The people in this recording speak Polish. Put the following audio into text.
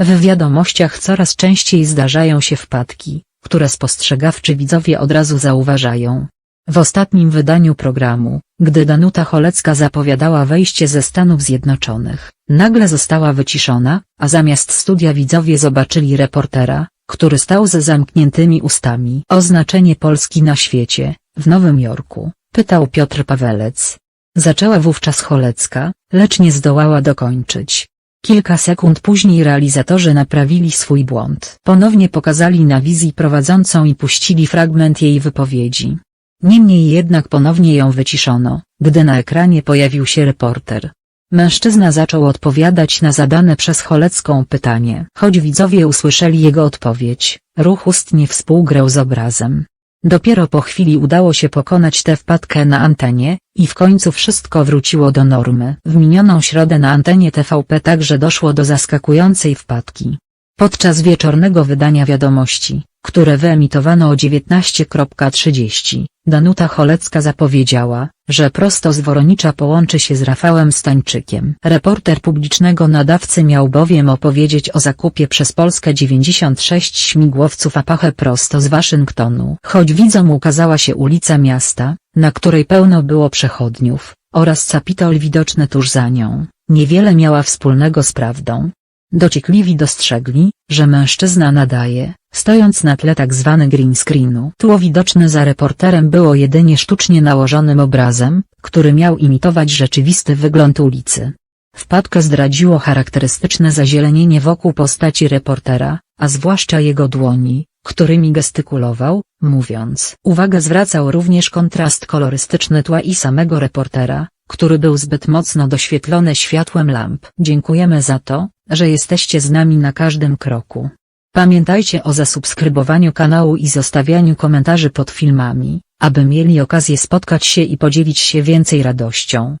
W wiadomościach coraz częściej zdarzają się wpadki, które spostrzegawczy widzowie od razu zauważają. W ostatnim wydaniu programu, gdy Danuta Cholecka zapowiadała wejście ze Stanów Zjednoczonych, nagle została wyciszona, a zamiast studia widzowie zobaczyli reportera, który stał ze zamkniętymi ustami. Oznaczenie Polski na świecie, w Nowym Jorku, pytał Piotr Pawelec. Zaczęła wówczas Cholecka, lecz nie zdołała dokończyć. Kilka sekund później realizatorzy naprawili swój błąd. Ponownie pokazali na wizji prowadzącą i puścili fragment jej wypowiedzi. Niemniej jednak ponownie ją wyciszono, gdy na ekranie pojawił się reporter. Mężczyzna zaczął odpowiadać na zadane przez Cholecką pytanie. Choć widzowie usłyszeli jego odpowiedź, ruch ust nie współgrał z obrazem. Dopiero po chwili udało się pokonać tę wpadkę na antenie, i w końcu wszystko wróciło do normy. W minioną środę na antenie TVP także doszło do zaskakującej wpadki. Podczas wieczornego wydania wiadomości, które wyemitowano o 19.30, Danuta Cholecka zapowiedziała, że prosto z Woronicza połączy się z Rafałem Stańczykiem. Reporter publicznego nadawcy miał bowiem opowiedzieć o zakupie przez Polskę 96 śmigłowców Apache prosto z Waszyngtonu. Choć widzom ukazała się ulica miasta, na której pełno było przechodniów, oraz Capitol widoczny tuż za nią, niewiele miała wspólnego z prawdą. Dociekliwi dostrzegli, że mężczyzna nadaje, stojąc na tle tak zwany green screenu. Tło widoczne za reporterem było jedynie sztucznie nałożonym obrazem, który miał imitować rzeczywisty wygląd ulicy. Wpadkę zdradziło charakterystyczne zazielenienie wokół postaci reportera, a zwłaszcza jego dłoni, którymi gestykulował, mówiąc. Uwagę zwracał również kontrast kolorystyczny tła i samego reportera, który był zbyt mocno doświetlony światłem lamp. Dziękujemy za to, że jesteście z nami na każdym kroku. Pamiętajcie o zasubskrybowaniu kanału i zostawianiu komentarzy pod filmami, aby mieli okazję spotkać się i podzielić się więcej radością.